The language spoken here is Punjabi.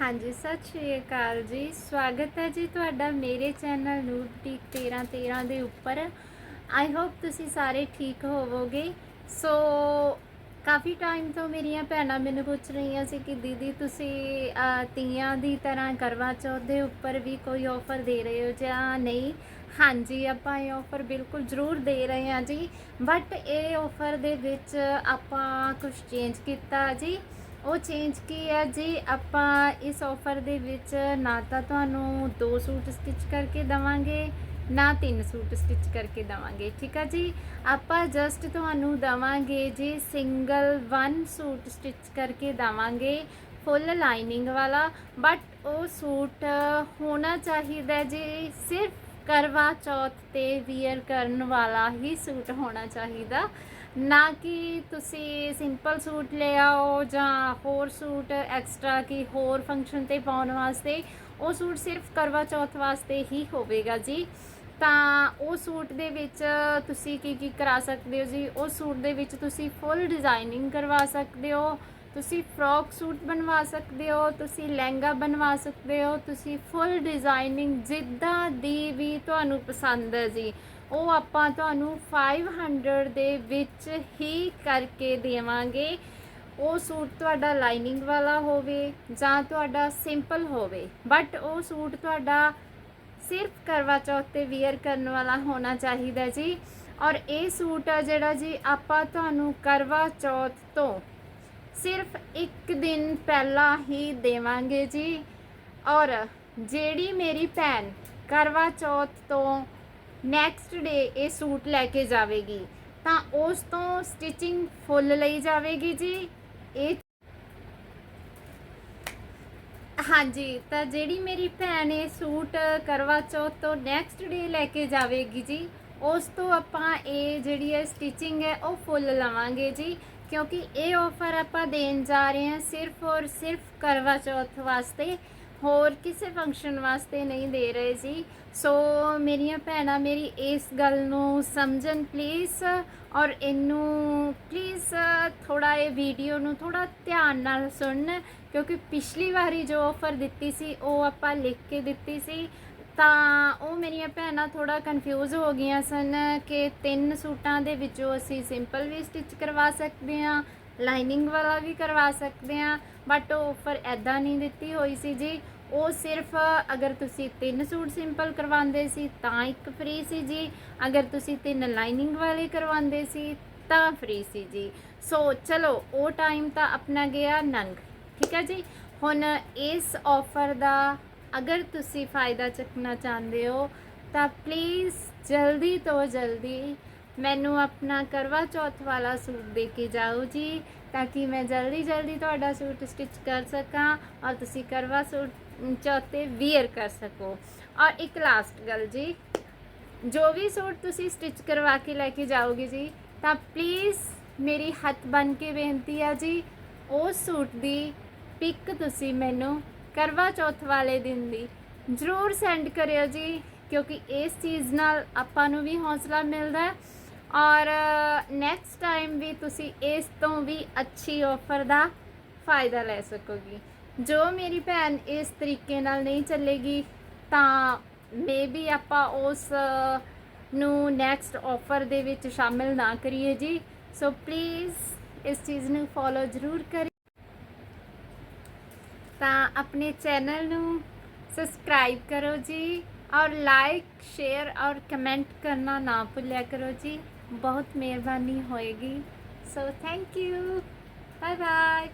ਹਾਂਜੀ, ਸਤਿ ਸ਼੍ਰੀ ਅਕਾਲ ਜੀ। ਸਵਾਗਤ ਹੈ ਜੀ ਤੁਹਾਡਾ ਮੇਰੇ ਚੈਨਲ ਨੂਰ ਟਿਕ 1313 ਦੇ ਉੱਪਰ। ਆਈ ਹੋਪ ਤੁਸੀਂ ਸਾਰੇ ਠੀਕ ਹੋਵੋਗੇ। ਸੋ ਕਾਫੀ ਟਾਈਮ ਤੋਂ ਮੇਰੀਆਂ ਭੈਣਾਂ ਮੈਨੂੰ ਪੁੱਛ ਰਹੀਆਂ ਸੀ ਕਿ ਦੀਦੀ ਤੁਸੀਂ ਤੀਆਂ ਦੀ ਤਰ੍ਹਾਂ ਕਰਵਾ ਚੌਥ ਦੇ ਉੱਪਰ ਵੀ ਕੋਈ ਆਫਰ ਦੇ ਰਹੇ ਹੋ ਜਾਂ ਨਹੀਂ? ਹਾਂਜੀ, ਆਪਾਂ ਇਹ ਆਫਰ ਬਿਲਕੁਲ ਜ਼ਰੂਰ ਦੇ ਰਹੇ ਹਾਂ ਜੀ। ਬਟ ਇਹ ਆਫਰ ਦੇ ਵਿੱਚ ਆਪਾਂ ਕੁਝ ਚੇਂਜ ਕੀਤਾ ਜੀ। ਉਹ ਚੇਂਜ ਕੀ ਹੈ ਜੀ? ਆਪਾਂ ਇਸ ਆਫਰ ਦੇ ਵਿੱਚ ਨਾ ਤਾਂ ਤੁਹਾਨੂੰ ਦੋ ਸੂਟ ਸਟਿਚ ਕਰਕੇ ਦਵਾਂਗੇ, ਨਾ ਤਿੰਨ ਸੂਟ ਸਟਿਚ ਕਰਕੇ ਦਵਾਂਗੇ, ਠੀਕ ਆ ਜੀ? ਆਪਾਂ ਜਸਟ ਤੁਹਾਨੂੰ ਦਵਾਂਗੇ ਜੀ ਸਿੰਗਲ ਵਨ ਸੂਟ ਸਟਿਚ ਕਰਕੇ ਦਵਾਂਗੇ ਫੁੱਲ ਲਾਈਨਿੰਗ ਵਾਲਾ ਬਟ ਉਹ ਸੂਟ ਹੋਣਾ ਚਾਹੀਦਾ ਜੀ ਸਿਰਫ ਕਰਵਾ ਚੌਥ ਤੇ ਵੀਅਰ ਕਰਨ ਵਾਲਾ ਹੀ ਸੂਟ ਹੋਣਾ ਚਾਹੀਦਾ। ਨਾ ਕਿ ਤੁਸੀਂ ਸਿੰਪਲ ਸੂਟ ਲੈ ਆਓ ਜਾਂ ਹੋਰ ਸੂਟ ਐਕਸਟਰਾ ਕੀ ਹੋਰ ਫੰਕਸ਼ਨ ਤੇ ਪਾਉਣ ਵਾਸਤੇ, ਉਹ ਸੂਟ ਸਿਰਫ ਕਰਵਾ ਚੌਥ ਵਾਸਤੇ ਹੀ ਹੋਵੇਗਾ ਜੀ। ਤਾਂ ਉਹ ਸੂਟ ਦੇ ਵਿੱਚ ਤੁਸੀਂ ਕੀ ਕੀ ਕਰਾ ਸਕਦੇ ਹੋ ਜੀ? ਉਹ ਸੂਟ ਦੇ ਵਿੱਚ ਤੁਸੀਂ ਫੁੱਲ ਡਿਜ਼ਾਈਨਿੰਗ ਕਰਵਾ ਸਕਦੇ ਹੋ। ਤੁਸੀਂ ਫਰੋਕ ਸੂਟ ਬਣਵਾ ਸਕਦੇ ਹੋ, ਤੁਸੀਂ ਲਹਿੰਗਾ ਬਣਵਾ ਸਕਦੇ ਹੋ, ਤੁਸੀਂ ਫੁੱਲ ਡਿਜ਼ਾਈਨਿੰਗ ਜਿੱਦਾਂ ਦੀ ਵੀ ਤੁਹਾਨੂੰ ਪਸੰਦ ਹੈ ਜੀ। ਉਹ ਆਪਾਂ ਤੁਹਾਨੂੰ 500 ਦੇ ਵਿੱਚ ਹੀ ਕਰਕੇ ਦੇਵਾਂਗੇ। ਉਹ ਸੂਟ ਤੁਹਾਡਾ ਲਾਈਨਿੰਗ ਵਾਲਾ ਹੋਵੇ ਜਾਂ ਤੁਹਾਡਾ ਸਿੰਪਲ ਹੋਵੇ। ਬਟ ਉਹ ਸੂਟ ਤੁਹਾਡਾ ਸਿਰਫ ਕਰਵਾ ਚੌਥ ਤੇ ਵੀਅਰ ਕਰਨ ਵਾਲਾ ਹੋਣਾ ਚਾਹੀਦਾ ਜੀ। ਔਰ ਇਹ ਸੂਟ ਆ ਜਿਹੜਾ ਜੀ ਆਪਾਂ ਤੁਹਾਨੂੰ ਕਰਵਾ ਚੌਥ ਤੋਂ ਸਿਰਫ ਇੱਕ ਦਿਨ ਪਹਿਲਾਂ ਹੀ ਦੇਵਾਂਗੇ ਜੀ। ਔਰ ਜਿਹੜੀ ਮੇਰੀ ਭੈਣ ਕਰਵਾ ਚੌਥ ਤੋਂ ਨੈਕਸਟ ਡੇ ਇਹ ਸੂਟ ਲੈ ਕੇ ਜਾਵੇਗੀ, ਤਾਂ ਉਸ ਤੋਂ ਸਟਿਚਿੰਗ ਫੁੱਲ ਲਈ ਜਾਵੇਗੀ ਜੀ। ਇਹ ਹਾਂਜੀ, ਤਾਂ ਜਿਹੜੀ ਮੇਰੀ ਭੈਣ ਇਹ ਸੂਟ ਕਰਵਾ ਚੌਥ ਤੋਂ ਨੈਕਸਟ ਡੇ ਲੈ ਕੇ ਜਾਵੇਗੀ ਜੀ, ਉਸ ਤੋਂ ਆਪਾਂ ਇਹ ਜਿਹੜੀ ਹੈ ਸਟਿਚਿੰਗ ਹੈ ਉਹ ਫੁੱਲ ਲਵਾਂਗੇ ਜੀ। ਕਿਉਂਕਿ ਇਹ ਆਫਰ ਆਪਾਂ ਦੇਣ ਜਾ ਰਹੇ ਹਾਂ ਸਿਰਫ ਔਰ ਸਿਰਫ ਕਰਵਾ ਚੌਥ ਵਾਸਤੇ, ਹੋਰ ਕਿਸੇ ਫੰਕਸ਼ਨ ਵਾਸਤੇ ਨਹੀਂ ਦੇ ਰਹੇ ਜੀ। ਸੋ ਮੇਰੀਆਂ ਭੈਣਾਂ, ਮੇਰੀ ਇਸ ਗੱਲ ਨੂੰ ਸਮਝਣ ਪਲੀਜ਼ ਔਰ ਇਹਨੂੰ ਪਲੀਜ਼ ਥੋੜਾ ਇਹ ਵੀਡੀਓ ਨੂੰ ਥੋੜਾ ਧਿਆਨ ਨਾਲ ਸੁਣਨ ਕਿਉਂਕਿ ਪਿਛਲੀ ਵਾਰੀ ਜੋ ਆਫਰ ਦਿੱਤੀ ਸੀ, ਉਹ ਆਪਾਂ ਲਿਖ ਕੇ ਦਿੱਤੀ ਸੀ। ਤਾਂ ਉਹ ਮੇਰੀਆਂ ਭੈਣਾਂ ਥੋੜਾ ਕਨਫਿਊਜ਼ ਹੋ ਗਈਆਂ ਸਨ ਕਿ ਤਿੰਨ ਸੂਟਾਂ ਦੇ ਵਿੱਚੋਂ ਅਸੀਂ ਸਿੰਪਲ ਵੀ ਸਟਿਚ ਕਰਵਾ ਸਕਦੇ ਹਾਂ ਲਾਈਨਿੰਗ ਵਾਲਾ ਵੀ ਕਰਵਾ ਸਕਦੇ ਹਾਂ ਬਟ ਉਹ ਆਫਰ ਐਦਾਂ ਨਹੀਂ ਦਿੱਤੀ ਹੋਈ ਸੀ ਜੀ। ਉਹ ਸਿਰਫ ਅਗਰ ਤੁਸੀਂ ਤਿੰਨ ਸੂਟ ਸਿੰਪਲ ਕਰਵਾਉਂਦੇ ਸੀ, ਤਾਂ ਇੱਕ ਫ੍ਰੀ ਸੀ ਜੀ। ਅਗਰ ਤੁਸੀਂ ਤਿੰਨ ਲਾਈਨਿੰਗ ਵਾਲੇ ਕਰਵਾਉਂਦੇ ਸੀ, ਤਾਂ ਫ੍ਰੀ ਸੀ ਜੀ। ਸੋ ਚਲੋ, ਉਹ ਟਾਈਮ ਤਾਂ ਆਪਣਾ ਗਿਆ ਨੰਗ, ਠੀਕ ਹੈ ਜੀ? ਹੁਣ ਇਸ ਆਫਰ ਦਾ ਅਗਰ ਤੁਸੀਂ ਫਾਇਦਾ ਚੱਕਣਾ ਚਾਹੁੰਦੇ ਹੋ, ਤਾਂ ਪਲੀਜ਼ ਜਲਦੀ ਤੋਂ ਜਲਦੀ ਮੈਨੂੰ ਆਪਣਾ ਕਰਵਾ ਚੌਥ ਵਾਲਾ ਸੂਟ ਦੇ ਕੇ ਜਾਓ ਜੀ, ਤਾਂ ਕਿ ਮੈਂ ਜਲਦੀ ਜਲਦੀ ਤੁਹਾਡਾ ਸੂਟ ਸਟਿਚ ਕਰ ਸਕਾਂ ਔਰ ਤੁਸੀਂ ਕਰਵਾ ਸੂਟ ਚੌਥ ਤੇ ਵੀਅਰ ਕਰ ਸਕੋ। ਔਰ ਇੱਕ ਲਾਸਟ ਗੱਲ ਜੀ, ਜੋ ਵੀ ਸੂਟ ਤੁਸੀਂ ਸਟਿਚ ਕਰਵਾ ਕੇ ਲੈ ਕੇ ਜਾਓਗੇ ਜੀ, ਤਾਂ ਪਲੀਜ਼ ਮੇਰੀ ਹੱਥ ਬਨ ਕੇ ਬੇਨਤੀ ਆ ਜੀ, ਉਸ ਸੂਟ ਦੀ ਪਿਕ ਤੁਸੀਂ ਮੈਨੂੰ ਕਰਵਾ ਚੌਥ ਵਾਲੇ ਦਿਨ ਦੀ। ਜ਼ਰੂਰ ਸੈਂਡ ਕਰਿਓ ਜੀ, ਕਿਉਂਕਿ ਇਸ ਚੀਜ਼ ਨਾਲ ਆਪਾਂ ਨੂੰ ਵੀ ਹੌਸਲਾ ਮਿਲਦਾ ਹੈ। ਔਰ ਨੈਕਸਟ ਟਾਈਮ ਵੀ ਤੁਸੀਂ ਇਸ ਤੋਂ ਵੀ ਅੱਛੀ ਆਫਰ ਦਾ ਫਾਇਦਾ ਲੈ ਸਕੋਗੇ। ਜੋ ਮੇਰੀ ਭੈਣ ਇਸ ਤਰੀਕੇ ਨਾਲ ਨਹੀਂ ਚੱਲੇਗੀ, ਤਾਂ ਮੇਬੀ ਆਪਾਂ ਉਸ ਨੂੰ ਨੈਕਸਟ ਆਫਰ ਦੇ ਵਿੱਚ ਸ਼ਾਮਿਲ ਨਾ ਕਰੀਏ ਜੀ। ਸੋ ਪਲੀਜ਼ ਇਸ ਚੀਜ਼ ਨੂੰ ਫੋਲੋ ਜ਼ਰੂਰ ਕਰਿਓ। ਆਪਣੇ ਚੈਨਲ ਨੂੰ ਸਬਸਕ੍ਰਾਈਬ ਕਰੋ ਜੀ ਔਰ ਲਾਈਕ ਸ਼ੇਅਰ ਔਰ ਕਮੈਂਟ ਕਰਨਾ ਨਾ ਭੁੱਲਿਆ ਕਰੋ ਜੀ। ਬਹੁਤ ਮਿਹਰਬਾਨੀ ਹੋਏਗੀ। So thank you bye bye